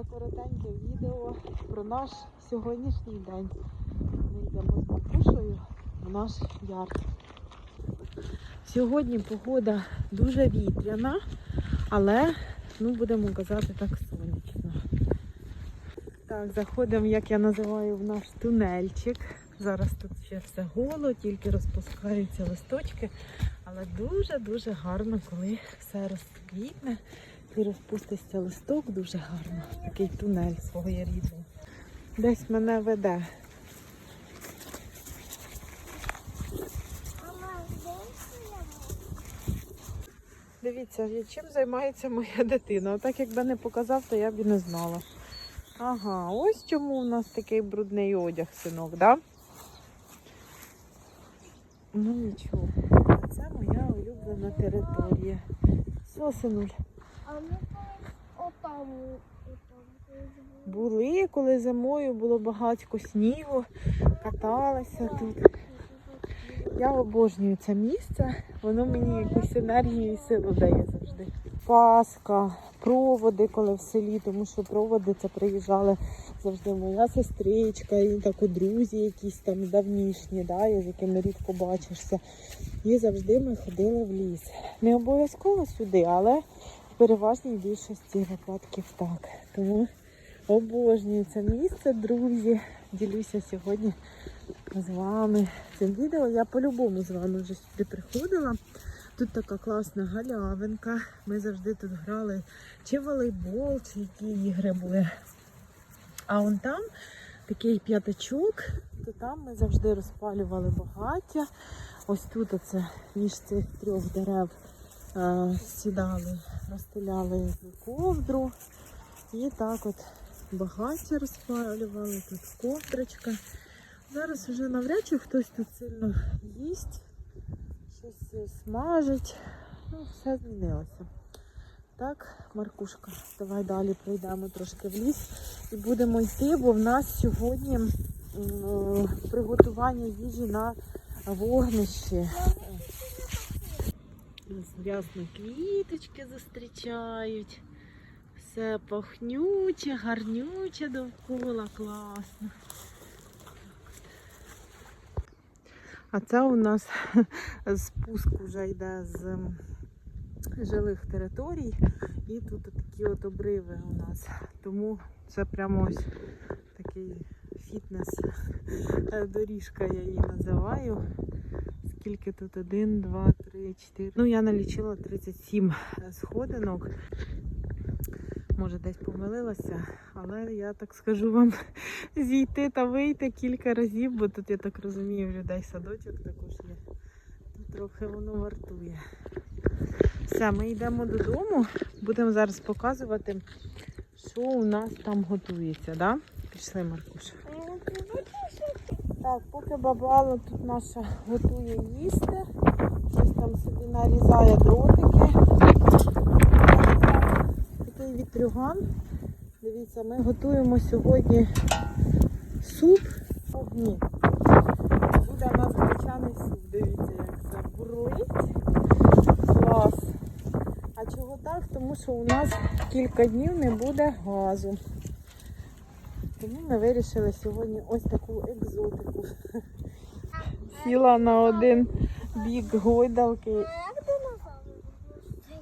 буде коротеньке відео про наш сьогоднішній день. Ми йдемо з Маркушею в наш яр. Сьогодні погода дуже вітряна, але, ну, будемо казати так, сонячна. Так, заходимо, як я називаю, в наш тунельчик. Зараз тут ще все голо, тільки розпускаються листочки. Але дуже-дуже гарно, коли все розквітне і розпуститься листок, дуже гарно. Такий тунель своєрідний. Десь мене веде. Дивіться, чим займається моя дитина. Отак якби не показав, то я б і не знала. Ага, ось чому у нас такий брудний одяг, синок, да? Ну нічого. Це моя улюблена територія. Все, синуль. А ми отам, отам живемо. Були, коли зимою було багатько снігу, каталася тут. Я обожнюю це місце, воно мені якусь енергію і силу дає завжди. Паска, проводи, коли в селі, тому що проводи це приїжджали завжди моя сестричка, і так от друзі якісь там давнішні, да, з якими рідко бачишся. І завжди ми ходили в ліс. Не обов'язково сюди, але переважній більшості випадків так. Тому обожнюю це місце, друзі. Ділюся сьогодні з вами цим відео. Я по-любому з вами вже сюди приходила. Тут така класна галявинка. Ми завжди тут грали чи волейбол, чи які ігри були. А вон там такий п'ятачок, то там ми завжди розпалювали багаття. Ось тут оце між цих трьох дерев сідали, розстеляли ковдру. І так от багаття розпалювали, тут ковдрочка. Зараз вже навряд чи хтось тут сильно їсть, щось е, смажить. Ну, все змінилося. Так, Маркушка, давай далі пройдемо трошки в ліс і будемо йти, бо в нас сьогодні е, приготування їжі на вогнищі. Нас квіточки зустрічають. Все пахнюче, гарнюче довкола, класно. А це у нас спуск вже йде з жилих територій. І тут такі от обриви у нас. Тому це прямо ось такий фітнес е, доріжка, я її називаю. Скільки тут? Один, два, три, чотири. Ну, я налічила 37 сходинок. Може, десь помилилася, але я так скажу вам зійти та вийти кілька разів, бо тут, я так розумію, людей садочок також є. Тут трохи воно вартує. Все, ми йдемо додому, будемо зараз показувати, що у нас там готується. Да? Пішли, Маркуш. Так, поки баба тут наша готує їсти, там собі нарізає дротики. Такий вітрюган. Дивіться, ми готуємо сьогодні суп огні. Буде у нас гречаний суп. Дивіться, як це бурлить. Клас. А чого так? Тому що у нас кілька днів не буде газу. Тому ми вирішили сьогодні ось таку екзотику. Сіла на один бік гойдалки.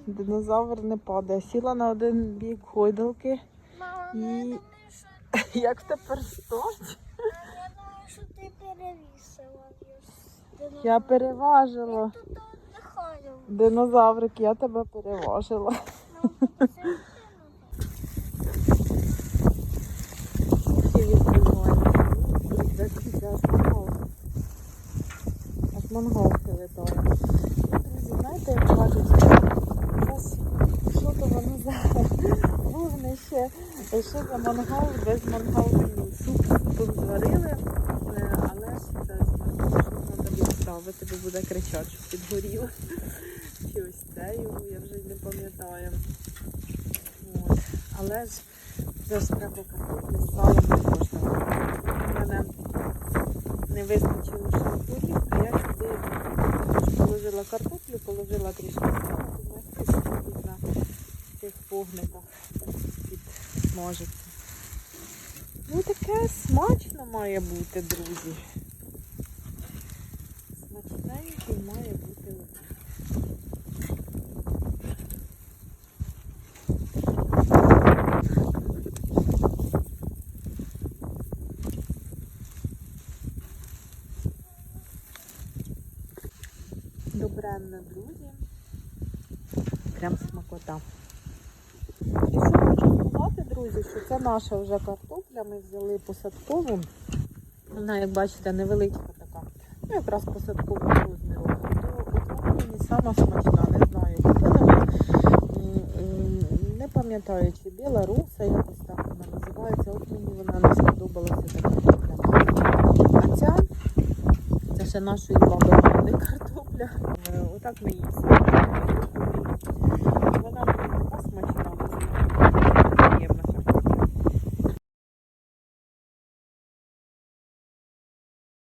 Динозавр? Не падає. Сіла на один бік гойдалки. І- Як тепер стать? я що ти перевісила. Я переважила. Динозаврик, я тебе переважила. Мам, тут це Всі відбувають. Аж мангал. Аж мангалки летає. Ну, Друзі, знаєте, як кажуть, ось що то воно за вогнище, що за мангал без мангалу. Суп тут зварили, е, але ж це треба відставити, бо буде кричати, що підгоріло. Чи ось це я вже не пам'ятаю. Але ж це ж треба картоплі з можна. У мене не вистачило шампурів, а я сюди положила картоплю, положила трішки сала, тут на цих вогниках підможеться. Ну таке смачно має бути, друзі. Смачненький має бути Добренне, друзі. Прям смакота. І що хочу сказати, друзі, що це наша вже картопля. Ми взяли посадкову. Вона, як бачите, невеличка така. Ну, якраз посадкового розміру. Вона мені сама смачна, не знаю. М, не пам'ятаю, чи біла руса, якось так вона називається. От мені вона не сподобалася така. А ця, це ще нашої баби буде картопля. Е, Отак ми її.